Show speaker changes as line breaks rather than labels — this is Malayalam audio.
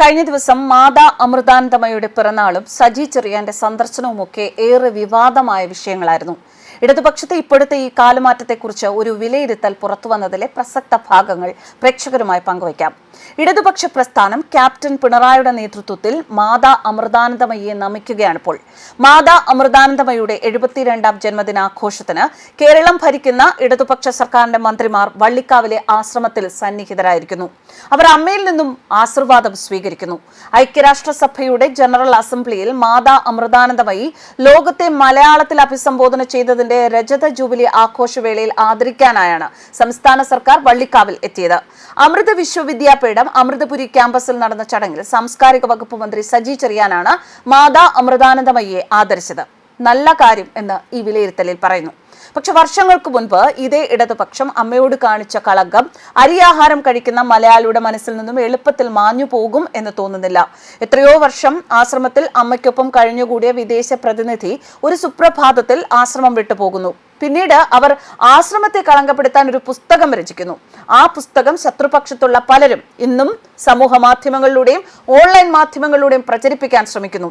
കഴിഞ്ഞ ദിവസം മാതാ അമൃതാനന്ദമയുടെ പിറന്നാളും സജി ചെറിയാന്റെ സന്ദർശനവുമൊക്കെ ഏറെ വിവാദമായ വിഷയങ്ങളായിരുന്നു. ഇടതുപക്ഷത്തെ ഇപ്പോഴത്തെ ഈ കാലമാറ്റത്തെക്കുറിച്ച് ഒരു വിലയിരുത്തൽ പുറത്തുവന്നതിലെ പ്രസക്ത ഭാഗങ്ങൾ പ്രേക്ഷകരുമായി പങ്കുവയ്ക്കാം. ഇടതുപക്ഷ പ്രസ്ഥാനം ക്യാപ്റ്റൻ പിണറായിയുടെ നേതൃത്വത്തിൽ മാതാ അമൃതാനന്ദമയെ നമിക്കുകയാണിപ്പോൾ മാതാ അമൃതാനന്ദമയുടെ എഴുപത്തിരണ്ടാം ജന്മദിനാഘോഷത്തിന് കേരളം ഭരിക്കുന്ന ഇടതുപക്ഷ സർക്കാരിന്റെ മന്ത്രിമാർ വള്ളിക്കാവിലെ ആശ്രമത്തിൽ സന്നിഹിതരായിരിക്കുന്നു. അവർ അമ്മയിൽ നിന്നും ആശീർവാദം സ്വീകരിക്കുന്നു. ഐക്യരാഷ്ട്രസഭയുടെ ജനറൽ അസംബ്ലിയിൽ മാതാ അമൃതാനന്ദമയി ലോകത്തെ മലയാളത്തിൽ അഭിസംബോധന ചെയ്തതിന്റെ രജത ജൂബിലി ആഘോഷവേളയിൽ ആദരിക്കാനായാണ് സംസ്ഥാന സർക്കാർ വള്ളിക്കാവിൽ എത്തിയത്. അമൃത വിശ്വവിദ്യാപീഠം അമൃതപുരി ക്യാമ്പസിൽ നടന്ന ചടങ്ങിൽ സാംസ്കാരിക വകുപ്പ് മന്ത്രി സജി ചെറിയാനാണ് മാതാ അമൃതാനന്ദമയ്യെ ആദരിച്ചത്. നല്ല കാര്യം എന്ന് ഈ വിലയിരുത്തലിൽ പറയുന്നു. പക്ഷെ വർഷങ്ങൾക്ക് മുൻപ് ഇതേ ഇടതുപക്ഷം അമ്മയോട് കാണിച്ച കളങ്കം അരിയാഹാരം കഴിക്കുന്ന മലയാളിയുടെ മനസ്സിൽ നിന്നും എളുപ്പത്തിൽ മാഞ്ഞു പോകും എന്ന് തോന്നുന്നില്ല. എത്രയോ വർഷം ആശ്രമത്തിൽ അമ്മയ്ക്കൊപ്പം കഴിഞ്ഞുകൂടിയ വിദേശ പ്രതിനിധി ഒരു സുപ്രഭാതത്തിൽ ആശ്രമം വിട്ടുപോകുന്നു പിന്നീട് അവർ ആശ്രമത്തെ കളങ്കപ്പെടുത്താൻ ഒരു പുസ്തകം രചിക്കുന്നു. ആ പുസ്തകം ശത്രുപക്ഷത്തുള്ള പലരും ഇന്നും സമൂഹ മാധ്യമങ്ങളിലൂടെയും ഓൺലൈൻ മാധ്യമങ്ങളിലൂടെയും പ്രചരിപ്പിക്കാൻ ശ്രമിക്കുന്നു.